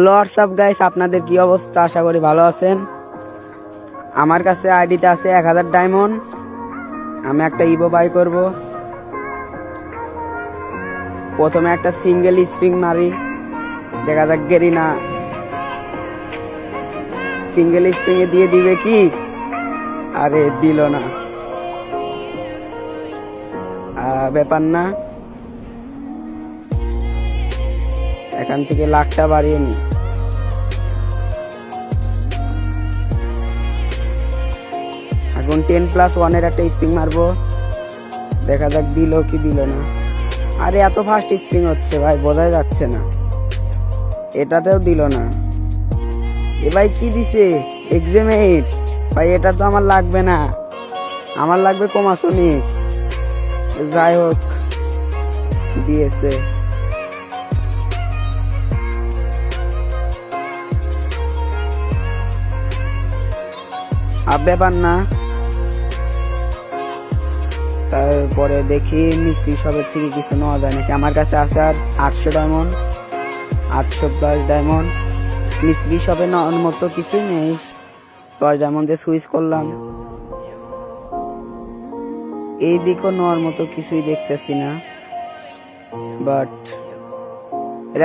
WhatsApp guys আপনাদের কি অবস্থা? আশা করি ভালো আছেন। আমার কাছে আইডিতে আছে এক হাজার ডায়মন্ড আমি একটা ইভো বাই করব। প্রথমে একটা সিঙ্গেল স্প্রিং মারি। দেখা যাক, গেরি না। সিঙ্গেল স্প্রিং এ দিয়ে দিবে কি? আরে, দিল না। ব্যাপার না। এখান থেকে লাখটা বাড়িয়ে নি। এখন টেন প্লাস ওয়ানের একটা স্প্রিং মারবো। দেখা যাক দিল কি দিল না। আরে, এত ফাস্ট স্প্রিং হচ্ছে ভাই, বোঝাই যাচ্ছে না। এটাতেও দিল না। এ ভাই, কি দিছে? এক্সাম এইট ভাই, এটা তো আমার লাগবে না। আমার লাগবে কমাসনিক যাই হোক, দিয়েছে। আর ব্যাপার না। তারপরে দেখি মিস্ত্রি সবের থেকে কিছু নেওয়া যায় নাকি? আমার কাছে আছে আর আটশো ডায়মন্ড আটশো প্লাস ডায়মন্ড মিস্ত্রি সবে নেওয়ার মতো কিছুই নেই। দশ ডায়মন্ডে সুইচ করলাম। এই দিকও নেওয়ার মতো কিছুই দেখতেছি না। বাট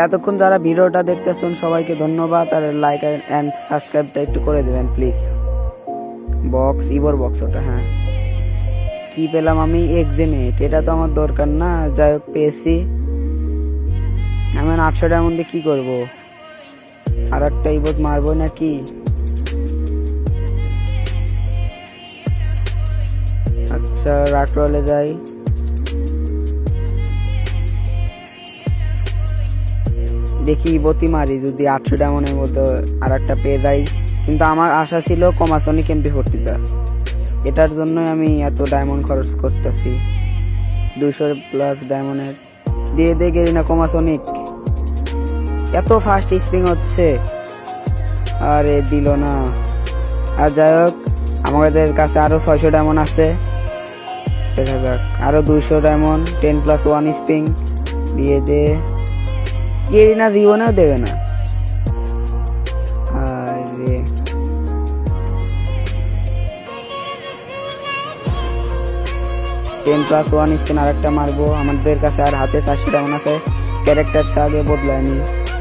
এতক্ষণ যারা ভিডিওটা দেখতেছেন, সবাইকে ধন্যবাদ। আর লাইক অ্যান্ড সাবস্ক্রাইবটা একটু করে দেবেন প্লিজ বক্স ইবোর বক্স ওটা হ্যাঁ। কি পেলাম আমি? এক্সিমেট এটা তো আমার দরকার না। যাই হোক, পেয়েছি। আমি আটশো টাকার মধ্যে কী করব? আর একটা ইবোট মারবো নাকি? আচ্ছা রাটরলে যাই। দেখি ইবতি মারি, যদি আটশো ডায়মন্ডের মতো আর একটা পেয়ে যাই। কিন্তু আমার আশা ছিল কমাসনি কেম্পি ভর্তিটা এটার জন্যই আমি এত ডায়মন্ড খরচ করতেছি। দুশো প্লাস ডায়মন্ডের দিয়ে দিয়ে গেলি না কমাসনিক এত ফাস্ট স্প্রিং হচ্ছে। আরে দিল না। আর যাই হোক, আমাদের কাছে আরও ছয়শো ডায়মন্ড আছে। দেখা যাক। আরও দুইশো diamond ten plus one spring দিয়ে দে। গেরিনা জীবনেও দেবে না। টেন প্লাস ওয়ান স্পিন আর একটা মারবো। আমাদের কাছে আর হাতে চারশো ডায়মন্ড আছে। ক্যারেক্টারটা আগে বদলায়নি।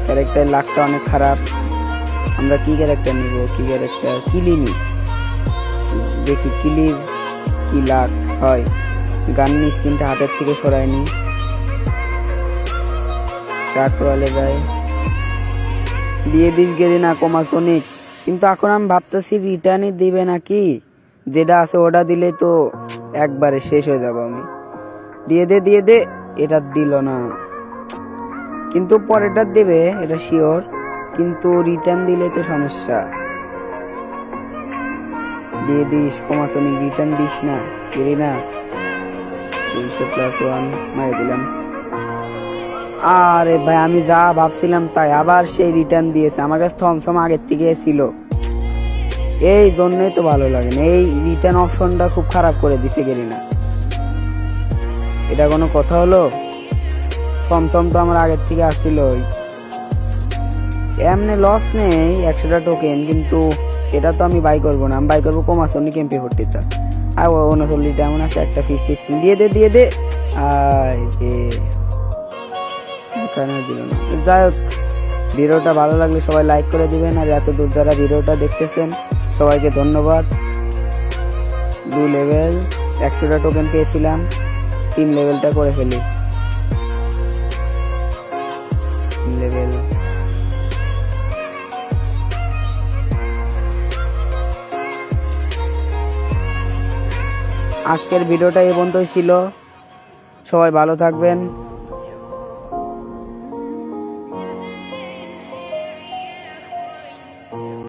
ক্যারেক্টার লাকটা অনেক খারাপ। আমরা কি ক্যারেক্টার নিব? কি ক্যারেক্টার কিলি নি দেখি কিলির কি লাক হয়। গান্নি স্কিনটা হাতের থেকে সরায়নি। রাগ যায়। দিয়ে দিস গেলি না কমাসনিক কিন্তু এখন আমি ভাবতেছি রিটার্নই দিবে নাকি? যেটা আছে ওটা দিলে তো একবারে শেষ হয়ে যাব আমি। দিয়ে দে দিয়ে দে, এটা দিল না। কিন্তু পরেরটা দেবে, এটা শিওর কিন্তু রিটার্ন দিলে তো সমস্যা। দিয়ে দিস, কমাসনিক রিটার্ন দিস না গেলি না। দুইশো প্লাস ওয়ান মারি দিলাম। আরে ভাই, আমি যা ভাবছিলাম তাই আবার সেই রিটার্ন দিয়েছে। আমার কাছে থমসম আগের থেকে ছিল। এই জন্যই তো ভালো লাগে না। এই রিটার্ন অপশনটা খুব খারাপ করে দিছে গেলি না এটা কোনো কথা হলো? থমসম তো আমার আগের থেকে আসছিল এমনি লস নেই, একশোটা টোকেন কিন্তু এটা তো আমি বাই করব না। আমি বাই করব কমাসনি কেম্পি ভর্তিটা আর উনচল্লিশটা এমন আছে, একটা ফিস্টি স্পিন দিয়ে দে দিয়ে দে। দিল না। যাই হোক, ভিডিওটা ভালো লাগলে সবাই লাইক করে দিবেন। আর এত দূর যারা ভিডিওটা দেখতেছেন সবাইকে ধন্যবাদ। দু লেভেল একশোটা টোকেন পেয়েছিলাম, তিন লেভেলটা করে ফেলি। লেভেল আজকের ভিডিওটা এই পর্যন্তই ছিল। সবাই ভালো থাকবেন।